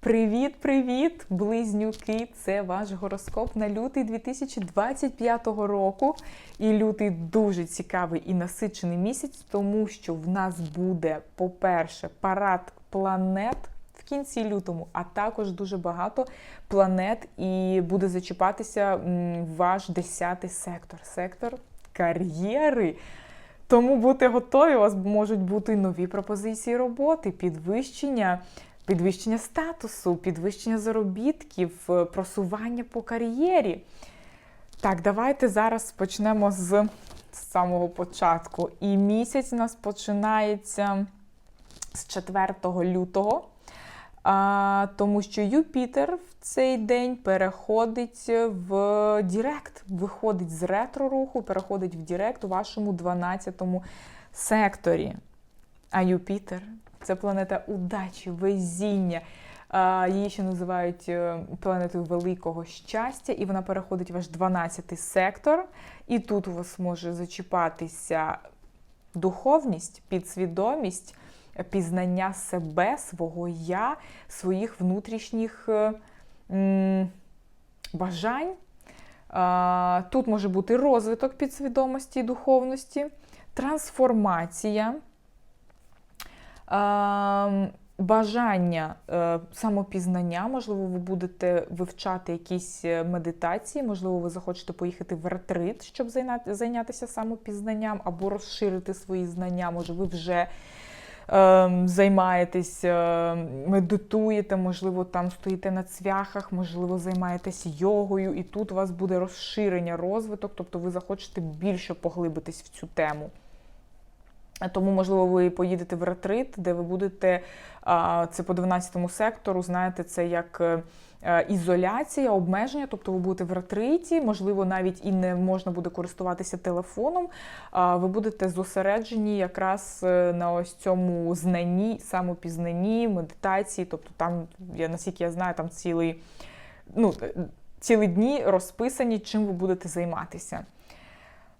Привіт-привіт, близнюки! Це ваш гороскоп на лютий 2025 року. І лютий дуже цікавий і насичений місяць, тому що в нас буде, по-перше, парад планет в кінці лютому, а також дуже багато планет, і буде зачіпатися ваш 10 сектор сектор кар'єри. Тому будьте готові, у вас можуть бути нові пропозиції роботи, підвищення, підвищення статусу, підвищення заробітків, е, просування по кар'єрі. Так, давайте зараз почнемо з самого початку. І місяць у нас починається з 4 лютого. А, тому що Юпітер в цей день переходить в Дірект, виходить з ретро-руху, переходить в Дірект у вашому 12-му секторі. А Юпітер це планета удачі, везіння. Її ще називають е, планетою великого щастя, і вона переходить ваш 12-й сектор. І тут у вас може зачіпатися духовність, підсвідомість пізнання себе, свого я, своїх внутрішніх е, бажань. Тут може бути розвиток підсвідомості і духовності, трансформація, бажання е, самопізнання. Можливо, ви будете вивчати якісь е, медитації, можливо, ви захочете поїхати в ретрит, щоб зайнятися самопізнанням або розширити свої знання. Може, ви вже е, займаєтесь, е, медитуєте, можливо, там стоїте на цвяхах, можливо, займаєтесь йогою, і тут у вас буде розширення, розвиток, тобто ви захочете більше поглибитись в цю тему. Тому, можливо, ви поїдете в ретрит, де ви будете це по 12 сектору. Знаєте, це як е, е, ізоляція, обмеження. Тобто ви будете в ретриті, можливо, навіть і не можна буде користуватися телефоном. Ви будете зосереджені якраз е, на ось цьому знанні, самопізнанні, медитації. Тобто, там, я наскільки я знаю, там цілий, ну, цілі дні розписані, чим ви будете займатися.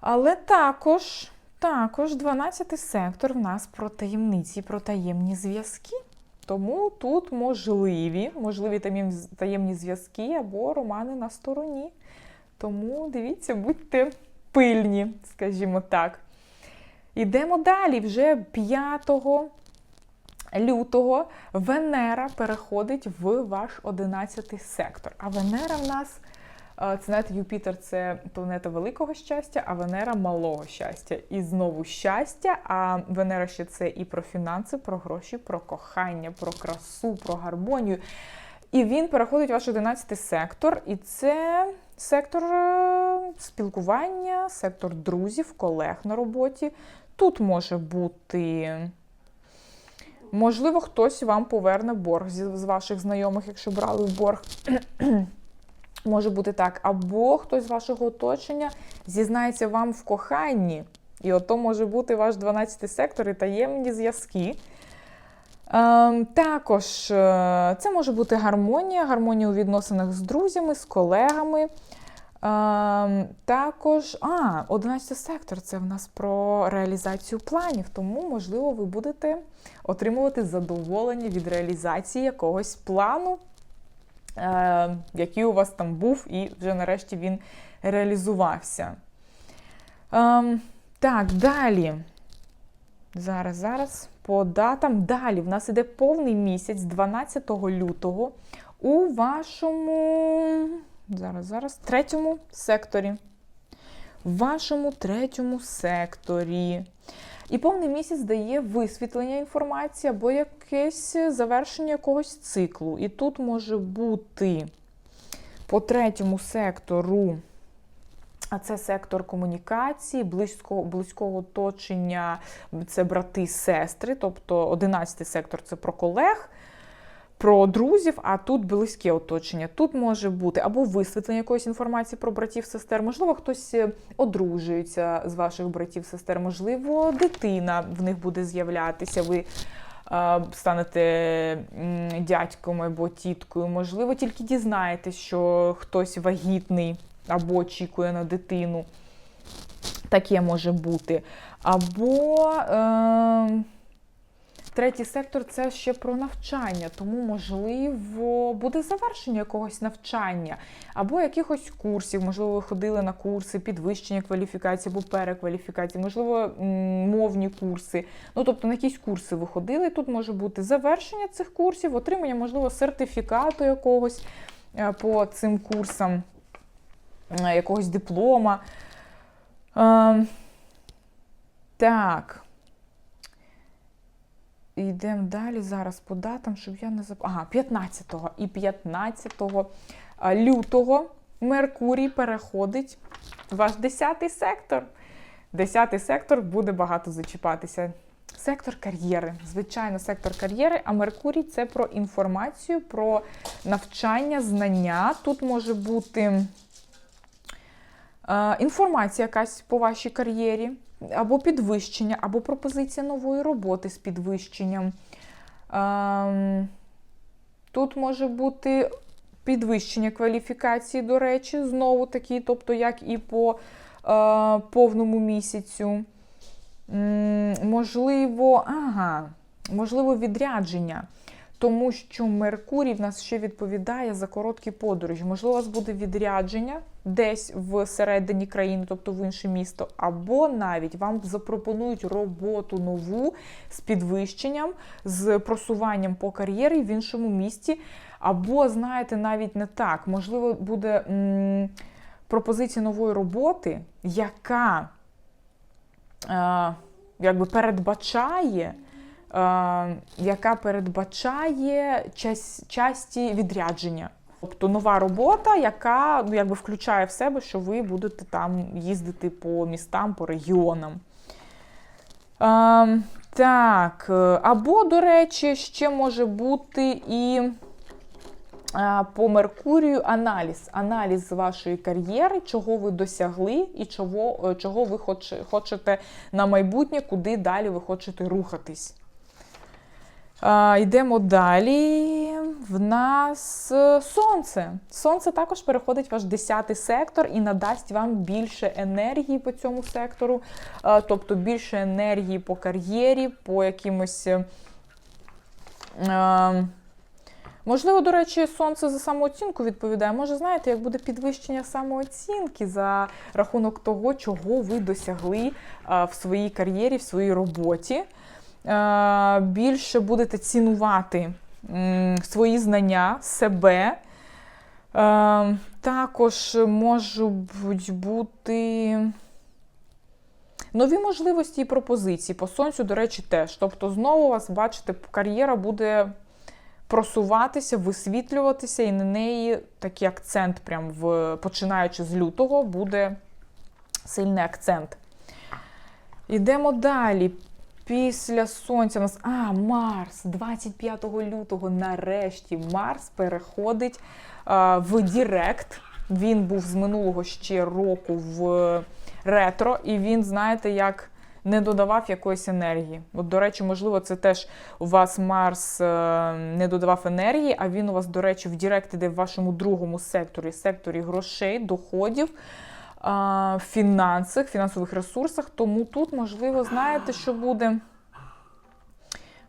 Але також. Також 12-й сектор в нас про таємниці, про таємні зв'язки. Тому тут можливі, можливі таємні зв'язки або романи на стороні. Тому дивіться, будьте пильні, скажімо так. Йдемо далі. Вже 5 лютого Венера переходить в ваш 11 сектор. А Венера в нас. Це знаєте, Юпітер це планета великого щастя, а Венера малого щастя. І знову щастя. А Венера ще це і про фінанси, про гроші, про кохання, про красу, про гармонію. І він переходить в ваш 11 сектор, і це сектор е, спілкування, сектор друзів, колег на роботі. Тут може бути. Можливо, хтось вам поверне борг з ваших знайомих, якщо брали в борг. Може бути так, або хтось з вашого оточення зізнається вам в коханні, і ото може бути ваш 12 сектор і таємні зв'язки. Ем, також е, це може бути гармонія, гармонія у відносинах з друзями, з колегами. Ем, також, а, 11 сектор це в нас про реалізацію планів, тому, можливо, ви будете отримувати задоволення від реалізації якогось плану е, який у вас там був, і вже нарешті він реалізувався. Ем, так, далі. Зараз, зараз по датам. Далі в нас іде повний місяць 12 лютого у вашому зараз, зараз, третьому секторі. В вашому третьому секторі. І повний місяць дає висвітлення інформації або якесь завершення якогось циклу. І тут може бути по третьому сектору, а це сектор комунікації, близького, близького оточення, це брати сестри, тобто 11 сектор це про колег. Про друзів, а тут близьке оточення. Тут може бути або висвітлення якоїсь інформації про братів, сестер, можливо, хтось е, одружується з ваших братів, сестер, можливо, дитина в них буде з'являтися. Ви е, станете дядьком або тіткою. Можливо, тільки дізнаєтесь, що хтось вагітний або очікує на дитину. Таке може бути. Або. Е, третій сектор це ще про навчання, тому, можливо, буде завершення якогось навчання або якихось курсів. Можливо, ви ходили на курси підвищення кваліфікації або перекваліфікації, можливо, мовні курси. Ну, тобто на якісь курси ви ходили. Тут може бути завершення цих курсів, отримання, можливо, сертифікату якогось е, по цим курсам, е, якогось диплома. Е, Так. Йдемо далі зараз по датам, щоб я не заб... Ага, 15-го і 15 лютого Меркурій переходить в ваш 10-й сектор. 10-й сектор буде багато зачіпатися. Сектор кар'єри. Звичайно, сектор кар'єри, а Меркурій це про інформацію, про навчання, знання. Тут може бути е, інформація якась по вашій кар'єрі, або підвищення, або пропозиція нової роботи з підвищенням. Ем, Тут може бути підвищення кваліфікації, до речі, знову таки, тобто, як і по е, повному місяцю. Можливо, ага, можливо, відрядження. Тому що Меркурій в нас ще відповідає за короткі подорожі. Можливо, у вас буде відрядження десь всередині країни, тобто в інше місто, або навіть вам запропонують роботу нову з підвищенням, з просуванням по кар'єрі в іншому місті. Або, знаєте, навіть не так. Можливо, буде м, пропозиція нової роботи, яка е, якби передбачає. Е, яка передбачає час, часті відрядження. Тобто нова робота, яка ну, якби включає в себе, що ви будете там їздити по містам, по регіонам. Е, так, або, до речі, ще може бути і е, по Меркурію аналіз. Аналіз вашої кар'єри, чого ви досягли і чого, е, чого ви хоч, хочете на майбутнє, куди далі ви хочете рухатись. А, Йдемо далі. В нас е, сонце. Сонце також переходить в ваш 10-й сектор і надасть вам більше енергії по цьому сектору, а, тобто більше енергії по кар'єрі, по якимось. е, А, Можливо, до речі, сонце за самооцінку відповідає. Може, знаєте, як буде підвищення самооцінки за рахунок того, чого ви досягли в своїй кар'єрі, в своїй роботі. Е, більше будете цінувати свої знання, себе. Е, Також можуть бути нові можливості і пропозиції. По сонцю, до речі, теж. Тобто, знову вас, бачите, кар'єра буде просуватися, висвітлюватися, і на неї такий акцент, прям в, починаючи з лютого, буде сильний акцент. Йдемо далі. Після сонця у нас а, Марс, 25 лютого, нарешті Марс переходить а, в Дірект. Він був з минулого ще року в ретро, і він, знаєте, як не додавав якоїсь енергії. От, до речі, можливо, це теж у вас Марс е, не додавав енергії, а він у вас, до речі, в Дірект іде в вашому другому секторі, секторі грошей, доходів. В фінансах, фінансових ресурсах, тому тут, можливо, знаєте, що буде?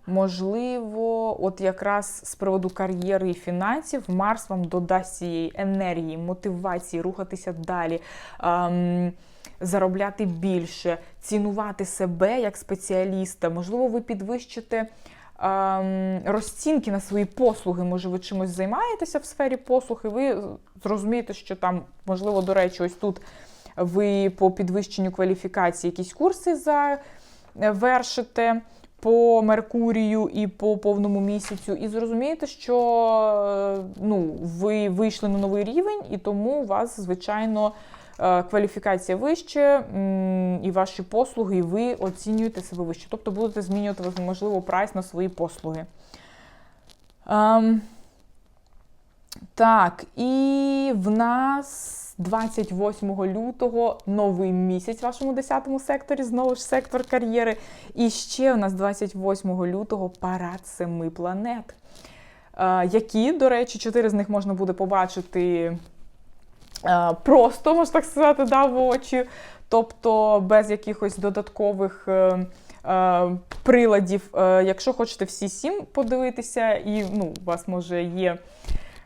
Можливо, от якраз з приводу кар'єри і фінансів Марс вам додасть цієї енергії, мотивації, рухатися далі, ем, заробляти більше, цінувати себе як спеціаліста. Можливо, ви підвищите розцінки на свої послуги. Може, ви чимось займаєтеся в сфері послуг, і ви зрозумієте, що там, можливо, до речі, ось тут ви по підвищенню кваліфікації якісь курси завершите по Меркурію і по повному місяцю, і зрозумієте, що ну, ви вийшли на новий рівень, і тому вас, звичайно, е, кваліфікація вище, і ваші послуги, і ви оцінюєте себе вище. Тобто будете змінювати, можливо, прайс на свої послуги. Um, так, і в нас 28 лютого новий місяць в вашому 10 секторі, знову ж сектор кар'єри. І ще у нас 28 лютого парад семи планет. Які, до речі, чотири з них можна буде побачити просто, можна так сказати, да, в очі. Тобто без якихось додаткових е, е, приладів. Е, якщо хочете всі сім подивитися, і ну, у вас може є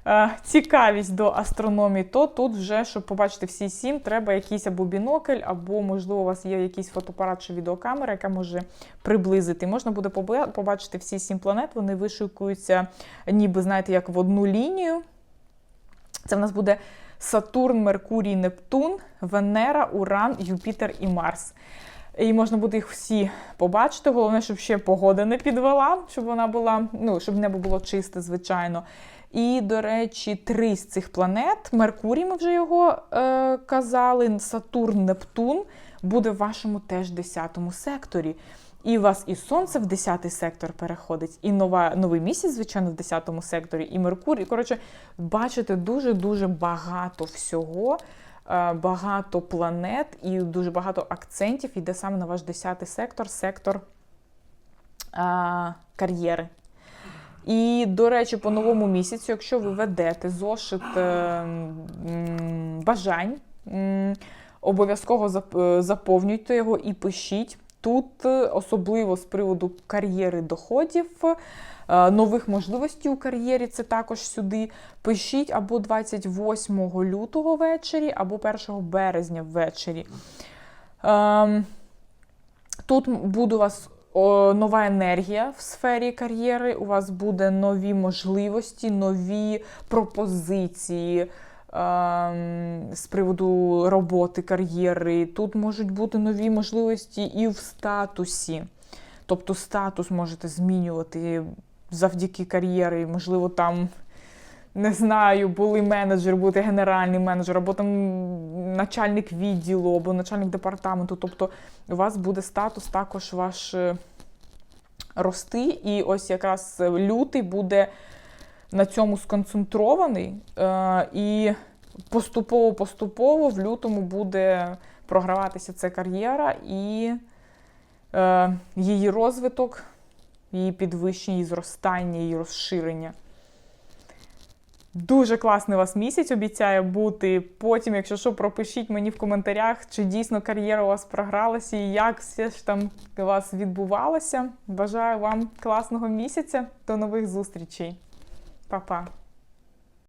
е, цікавість до астрономії, то тут вже, щоб побачити всі сім, треба якийсь або бінокль, або, можливо, у вас є якийсь фотоапарат чи відеокамера, яка може приблизити. Можна буде побачити всі сім планет, вони вишикуються, ніби, знаєте, як в одну лінію. Це в нас буде Сатурн, Меркурій, Нептун, Венера, Уран, Юпітер і Марс. І можна буде їх всі побачити. Головне, щоб ще погода не підвела, щоб вона була, ну, щоб небо було чисте, звичайно. І, до речі, три з цих планет, Меркурій, ми вже його е, казали, Сатурн, Нептун буде в вашому теж 10 секторі. І у вас і сонце в 10-й сектор переходить, і нова, новий місяць, звичайно, в 10 секторі, і Меркурій. Коротше, бачите дуже-дуже багато всього, е, багато планет і дуже багато акцентів йде саме на ваш 10-й сектор, сектор е, кар'єри. І, до речі, по новому місяцю, якщо ви ведете зошит е, бажань, обов'язково зап- заповнюйте його і пишіть. Тут, особливо з приводу кар'єри доходів, е, нових можливостей у кар'єрі, це також сюди. Пишіть або 28 лютого ввечері, або 1 березня ввечері. Ем, Тут буде у вас нова енергія в сфері кар'єри, у вас буде нові можливості, нові пропозиції з приводу роботи, кар'єри. Тут можуть бути нові можливості і в статусі. Тобто статус можете змінювати завдяки кар'єрі. Можливо, там, не знаю, були менеджер, бути генеральний менеджер, або там начальник відділу, або начальник департаменту. Тобто у вас буде статус також ваш е, рости. І ось якраз лютий буде на цьому сконцентрований. Е, і поступово-поступово в лютому буде програватися ця кар'єра і е, її розвиток, її підвищення, її зростання, її розширення. Дуже класний вас місяць обіцяє бути. Потім, якщо що, пропишіть мені в коментарях, чи дійсно кар'єра у вас програлася і як все ж там у вас відбувалося. Бажаю вам класного місяця. До нових зустрічей. Па-па.